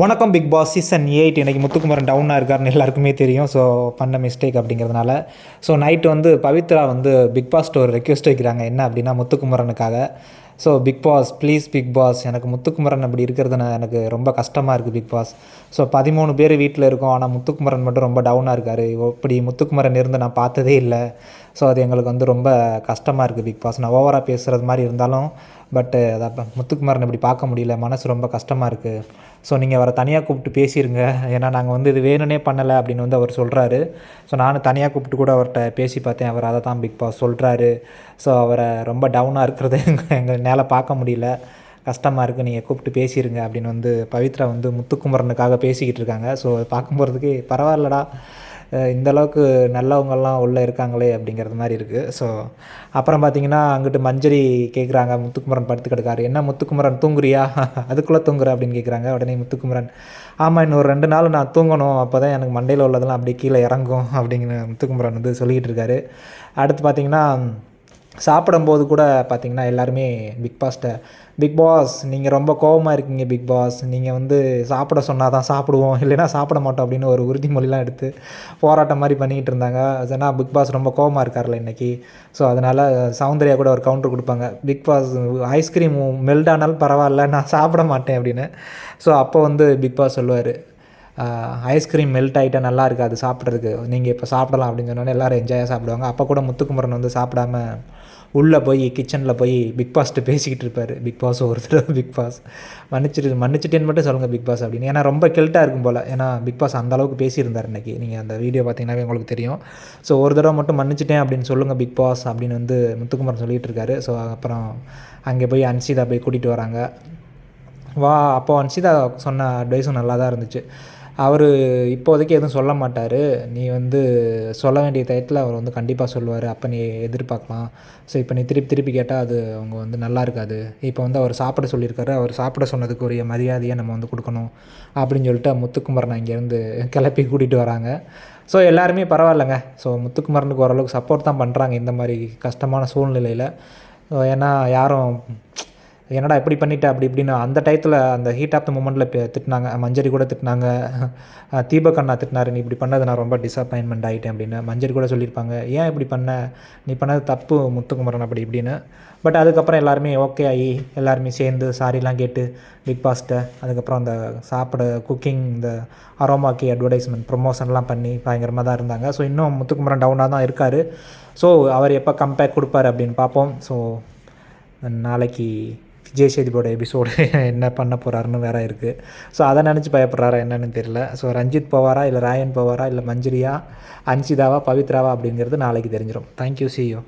வணக்கம் big Boss season eight இன்றைக்கி முத்துக்குமரன் டவுனாக இருக்காருன்னு எல்லாருக்குமே தெரியும். ஸோ பண்ண மிஸ்டேக் அப்படிங்கிறதுனால. ஸோ நைட்டு வந்து பவித்ரா வந்து பிக் பாஸ்ட்டு ஒரு ரெக்வெஸ்ட் வைக்கிறாங்க. என்ன அப்படின்னா முத்துக்குமரனுக்காக. So Bigg Boss please Bigg Boss எனக்கு முத்துக்குமரன் அப்படி இருக்கிறது நான் எனக்கு ரொம்ப கஷ்டமாக இருக்குது பிக் பாஸ் ஸோ பதிமூணு பேர் வீட்டில் இருக்கோம். ஆனால் முத்துக்குமரன் மட்டும் ரொம்ப டவுனாக இருக்கார். இப்படி முத்துக்குமரன் இருந்து நான் பார்த்ததே இல்லை. ஸோ அது எங்களுக்கு வந்து ரொம்ப கஷ்டமாக இருக்குது பிக் பாஸ் நான் ஓவராக பேசுகிறது மாதிரி இருந்தாலும் பட்டு அதை அப்ப முத்துக்குமரன் இப்படி பார்க்க முடியல. மனசு ரொம்ப கஷ்டமாக இருக்குது ஸோ நீங்கள் அவரை தனியாக கூப்பிட்டு பேசிடுங்க ஏன்னா நாங்கள் வந்து இது வேணும்னே பண்ணலை அப்படின்னு வந்து அவர் சொல்கிறாரு ஸோ நானும் தனியாக கூப்பிட்டு கூட அவர்கிட்ட பேசி பார்த்தேன். அவர் அதை தான் பிக் பாஸ் சொல்கிறாரு ஸோ அவரை ரொம்ப டவுனாக இருக்கிறது எங்கள் எங்கள் என்னால் பார்க்க முடியல. கஷ்டமாக இருக்குது நீங்கள் கூப்பிட்டு பேசிடுங்க அப்படின்னு வந்து பவித்ரா வந்து முத்துக்குமரனுக்காக பேசிக்கிட்டு இருக்காங்க. ஸோ பார்க்கும் போகிறதுக்கு பரவாயில்லடா. இந்தளவுக்கு இந்த அளவுக்கு நல்லவங்கெல்லாம் உள்ளே இருக்காங்களே அப்படிங்கிறது மாதிரி இருக்குது ஸோ அப்புறம் பார்த்தீங்கன்னா அங்கிட்டு மஞ்சரி கேட்குறாங்க முத்துக்குமரன் படுத்து கிடக்காரு. என்ன முத்துக்குமரன் தூங்குறியா? அதுக்குள்ளே தூங்குற? அப்படின்னு கேட்குறாங்க உடனே முத்துக்குமரன் ஆமாம் இன்னொரு ரெண்டு நாள் நான் தூங்கணும். அப்போ தான் எனக்கு மண்டையில் உள்ளதெல்லாம் அப்படியே கீழே இறங்கும். அப்படிங்கிற முத்துக்குமரன் வந்து சொல்லிக்கிட்டு இருக்காரு. அடுத்து பார்த்தீங்கன்னா சாப்பிடும்போது கூட பார்த்திங்கன்னா எல்லாருமே பிக் பாஸ்ட்டை பிக் பாஸ் நீங்கள் ரொம்ப கோவமாக இருக்கீங்க பிக் பாஸ் நீங்கள் வந்து சாப்பிட சொன்னால் தான் சாப்பிடுவோம். இல்லைன்னா சாப்பிட மாட்டோம் அப்படின்னு ஒரு உறுதிமொழிலாம் எடுத்து போராட்டம் மாதிரி பண்ணிக்கிட்டு இருந்தாங்க. ஏன்னா பிக் பாஸ் ரொம்ப கோவமாக இருக்கார்ல இன்றைக்கி ஸோ அதனால் சௌந்தர்யா கூட ஒரு கவுண்டர் கொடுப்பாங்க. பிக் பாஸ் ஐஸ்கிரீம் மெல்ட் ஆனாலும் பரவாயில்ல நான் சாப்பிட மாட்டேன் அப்படின்னு. ஸோ அப்போ வந்து பிக் பாஸ் சொல்லுவார் ஐஸ்கிரீம் மெல்ட் ஆகிட்டா நல்லா இருக்காது சாப்பிட்றதுக்கு. நீங்கள் இப்போ சாப்பிடலாம் அப்படின்னு சொன்னோன்னே எல்லோரும் என்ஜாயாக சாப்பிடுவாங்க. அப்போ கூட முத்துக்குமரன் வந்து சாப்பிடாம உள்ளே போய் கிச்சனில் போய் பிக் பாஸ்ட்டு பேசிக்கிட்டு இருப்பார். பிக் பாஸ் ஒரு தடவை பிக் பாஸ் மன்னிச்சிட்டு மன்னிச்சிட்டேன்னு மட்டும் சொல்லுங்கள் பிக் பாஸ் அப்படின்னு. ஏன்னா ரொம்ப கெல்ட்டாக இருக்கும் போல். ஏன்னா பிக் பாஸ் அந்த அளவுக்கு பேசியிருந்தார் இன்றைக்கி நீங்கள் அந்த வீடியோ பார்த்தீங்கன்னாவே உங்களுக்கு தெரியும். ஸோ ஒரு தடவை மட்டும் மன்னிச்சிட்டேன் அப்படின்னு சொல்லுங்கள் பிக் பாஸ் அப்படின்னு வந்து முத்துக்குமரன் சொல்லிகிட்டு இருக்காரு. ஸோ அப்புறம் அங்கே போய் அன்சிதா போய் கூட்டிகிட்டு வராங்க. வா அப்போ அன்சிதா சொன்ன அட்வைஸும் நல்லா தான் இருந்துச்சு. அவர் இப்போதைக்கு எதுவும் சொல்ல மாட்டார். நீ வந்து சொல்ல வேண்டிய டயத்தில் அவர் வந்து கண்டிப்பாக சொல்லுவார். அப்போ நீ எதிர்பார்க்கலாம். ஸோ இப்போ நீ திருப்பி திருப்பி கேட்டால் அது அவங்க வந்து நல்லா இருக்காது. இப்போ வந்து அவர் சாப்பிட சொல்லியிருக்காரு. அவர் சாப்பிட சொன்னதுக்கு உரிய மரியாதையை நம்ம வந்து கொடுக்கணும். அப்படின்னு சொல்லிட்டு முத்துக்குமரனை இங்கேருந்து கிளப்பி கூட்டிகிட்டு வராங்க. ஸோ எல்லாருமே பரவாயில்லைங்க. ஸோ முத்துக்குமரனுக்கு ஓரளவுக்கு சப்போர்ட் தான் பண்ணுறாங்க இந்த மாதிரி கஷ்டமான சூழ்நிலையில். ஏன்னா யாரும் என்னடா இப்படி பண்ணிட்ட? அப்படி இப்படின்னு அந்த டயத்தில் அந்த ஹீட் ஆஃப் த மூமெண்ட்டில் திட்டினாங்க. மஞ்சரி கூட திட்டினாங்க. தீபக் அண்ணா திட்டினாரு நீ இப்படி பண்ணது நான் ரொம்ப டிசப்பாயின்மெண்ட் ஆகிட்டேன் அப்படின்னு. மஞ்சரி கூட சொல்லியிருப்பாங்க ஏன் இப்படி பண்ண? நீ பண்ணது தப்பு முத்துக்குமரன் அப்படி இப்படின்னு. பட் அதுக்கப்புறம் எல்லாருமே ஓகே ஆகி எல்லாருமே சேர்ந்து சாரிலாம் கேட்டு பிக் பாஸ்ட்டை அதுக்கப்புறம் அந்த சாப்பிட குக்கிங் இந்த அரோமாக்கி அட்வர்டைஸ்மெண்ட் ப்ரொமோஷன்லாம் பண்ணி பயங்கரமாக தான் இருந்தாங்க. ஸோ இன்னும் முத்துக்குமரன் டவுனாக தான் இருக்கார். ஸோ அவர் எப்போ கம்பேக் கொடுப்பாரு அப்படின்னு பார்ப்போம். ஸோ நாளைக்கு விஜய் சேதுபதியோட எபிசோடு என்ன பண்ண போகிறாருன்னு வேற இருக்குது ஸோ அதை நினச்சி பயப்படுறாரா என்னன்னு தெரியல. ஸோ ரஞ்சித் போவாரா இல்லை ராயன் போவாரா இல்லை மஞ்சுரியா அன்சிதாவா பவித்ராவா அப்படிங்கிறது நாளைக்கு தெரிஞ்சிடும் தேங்க்யூ சி யூ